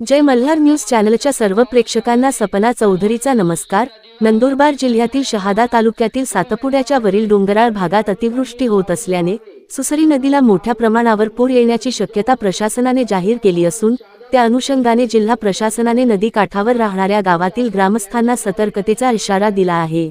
जय Malhar news चॅनलच्या सर्व प्रेक्षकांना सपना चौधरीचा नमस्कार. नंदुरबार जिल्ह्यातील शहादा तालुक्यातील सातपुड्याच्या वरील डोंगराळ भागात अतिवृष्टी होत असल्याने सुसरी नदीला मोठ्या प्रमाणावर पूर येण्याची शक्यता प्रशासनाने जाहीर केली असून त्या अनुषंगाने जिल्हा प्रशासनाने नदी काठावर राहणाऱ्या गावातील ग्रामस्थांना सतर्कतेचा इशारा दिला आहे.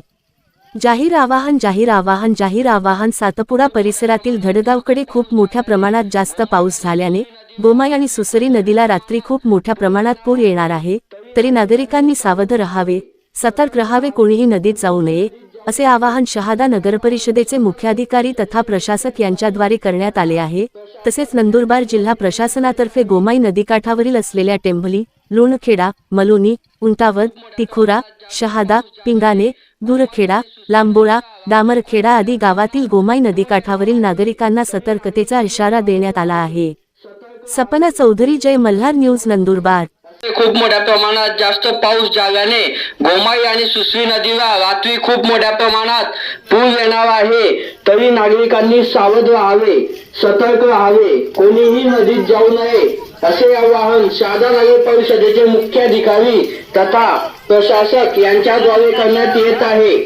जाहीर आवाहन जाहीर आवाहन जाहीर आवाहन सातपुडा परिसरातील धडगावकडे खूप मोठ्या प्रमाणात जास्त पाऊस झाल्याने गोमाई आणि सुसरी नदीला रात्री खूप मोठ्या प्रमाणात पूर येणार आहे तरी नागरिकांनी सावध राहावे सतर्क राहावे कोणीही नदीत जाऊ नये असे आवाहन शहादा नगरपरिषदेचे मुख्याधिकारी तथा प्रशासक यांच्याद्वारे करण्यात आले आहे तसेच नंदुरबार जिल्हा प्रशासनातर्फे गोमाई नदीकाठावरील असलेल्या टेंभली लोणखेडा मलोनी उंटावद तिखुरा शहादा पिंगाणे दूरखेडा लांबोळा दामरखेडा आदी गावातील गोमाई नदीकाठावरील नागरिकांना सतर्कतेचा इशारा देण्यात आला आहे. सपना चौधरी जय मल्हार न्यूज नंदुरबार. खूप मोठ्या प्रमाणात जास्त पाऊस झाल्याने गोमाई आणि सुसरी नदीला रात्री खूप मोठ्या प्रमाणात पूर येणार आहे. तरी नागरिकांनी सावध राहावे सतर्क राहावे कोणीही नदीत जाऊ नये असे आवाहन शहादा नगर परिषदेचे मुख्याधिकारी तथा प्रशासक यांच्याद्वारे करण्यात येत आहे.